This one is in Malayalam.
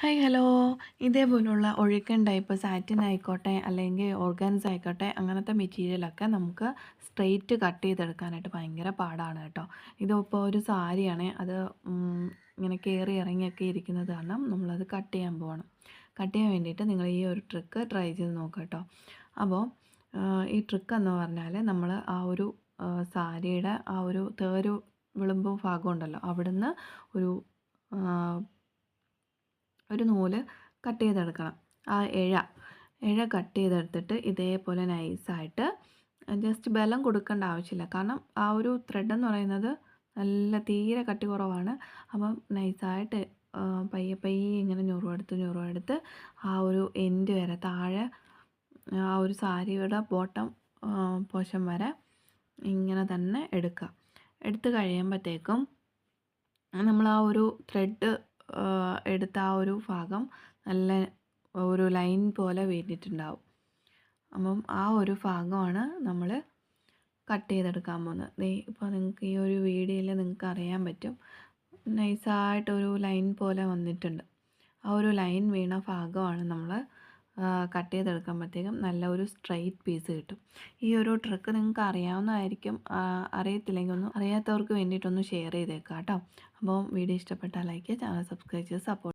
Hi hello. ഇതേപോലുള്ള ഒഴുക്കൻ ടൈപ്പ് സാറ്റിൻ ആയിക്കോട്ടെ അല്ലെങ്കിൽ ഓർഗൻസ് ആയിക്കോട്ടെ അങ്ങനത്തെ മെറ്റീരിയലൊക്കെ നമുക്ക് സ്ട്രെയിറ്റ് കട്ട് ചെയ്തെടുക്കാനായിട്ട് ഭയങ്കര പാടാണ് കേട്ടോ. ഇതിപ്പോൾ ഒരു സാരിയാണ് അത് ഇങ്ങനെ കയറി ഇറങ്ങിയൊക്കെ ഇരിക്കുന്നത് കാരണം നമ്മളത് കട്ട് ചെയ്യാൻ പോകണം കട്ട് ചെയ്യാൻ വേണ്ടിയിട്ട് നിങ്ങൾ ഈ ഒരു ട്രിക്ക് ട്രൈ ചെയ്ത് നോക്കുക കേട്ടോ. അപ്പോൾ ഈ ട്രിക്ക് എന്ന് പറഞ്ഞാൽ നമ്മൾ ആ ഒരു സാരിയുടെ ആ ഒരു തേരു വിളുമ്പ് ഭാഗമുണ്ടല്ലോ അവിടുന്ന് ഒരു ഒരു നൂൽ കട്ട് ചെയ്തെടുക്കണം. ആ ഇഴ ഇഴ കട്ട് ചെയ്തെടുത്തിട്ട് ഇതേപോലെ നൈസായിട്ട് ജസ്റ്റ് ബലം കൊടുക്കേണ്ട ആവശ്യമില്ല. കാരണം ആ ഒരു ത്രെഡ് എന്ന് പറയുന്നത് നല്ല തീരെ കട്ടി കുറവാണ്. അപ്പം നൈസായിട്ട് പയ്യെ പയ്യെ ഇങ്ങനെ ഞുറുവെടുത്ത് ഞുറുവെടുത്ത് ആ ഒരു എൻഡ് വരെ താഴെ ആ ഒരു സാരിയുടെ ബോട്ടം പോഷൻ വരെ ഇങ്ങനെ തന്നെ എടുക്കുക. എടുത്തു കഴിയുമ്പോഴത്തേക്കും നമ്മൾ ആ ഒരു ത്രെഡ് എടുത്ത ആ ഒരു ഭാഗം നല്ല ഒരു ലൈൻ പോലെ വീണിട്ടുണ്ടാവും. അപ്പം ആ ഒരു ഭാഗമാണ് നമ്മൾ കട്ട് ചെയ്തെടുക്കാൻ പോകുന്നത്. ദേ ഇപ്പോൾ നിങ്ങൾക്ക് ഈ ഒരു വീഡിയോയിൽ നിങ്ങൾക്ക് അറിയാൻ പറ്റും. നൈസായിട്ടൊരു ലൈൻ പോലെ വന്നിട്ടുണ്ട്. ആ ഒരു ലൈൻ വീണ ഭാഗമാണ് നമ്മൾ കട്ട് ചെയ്തെടുക്കുമ്പോഴത്തേക്കും നല്ല ഒരു സ്ട്രൈറ്റ് പീസ് കിട്ടും. ഈ ഒരു ട്രിക്ക് നിങ്ങൾക്ക് അറിയാവുന്നതായിരിക്കും. അറിയത്തില്ലെങ്കിൽ ഒന്നും അറിയാത്തവർക്ക് വേണ്ടിയിട്ടൊന്ന് ഷെയർ ചെയ്തേക്കാം കേട്ടോ അപ്പോൾ വീഡിയോ ഇഷ്ടപ്പെട്ടാൽ ലൈക്ക് ചാനൽ സബ്സ്ക്രൈബ് ചെയ്ത് സപ്പോർട്ട്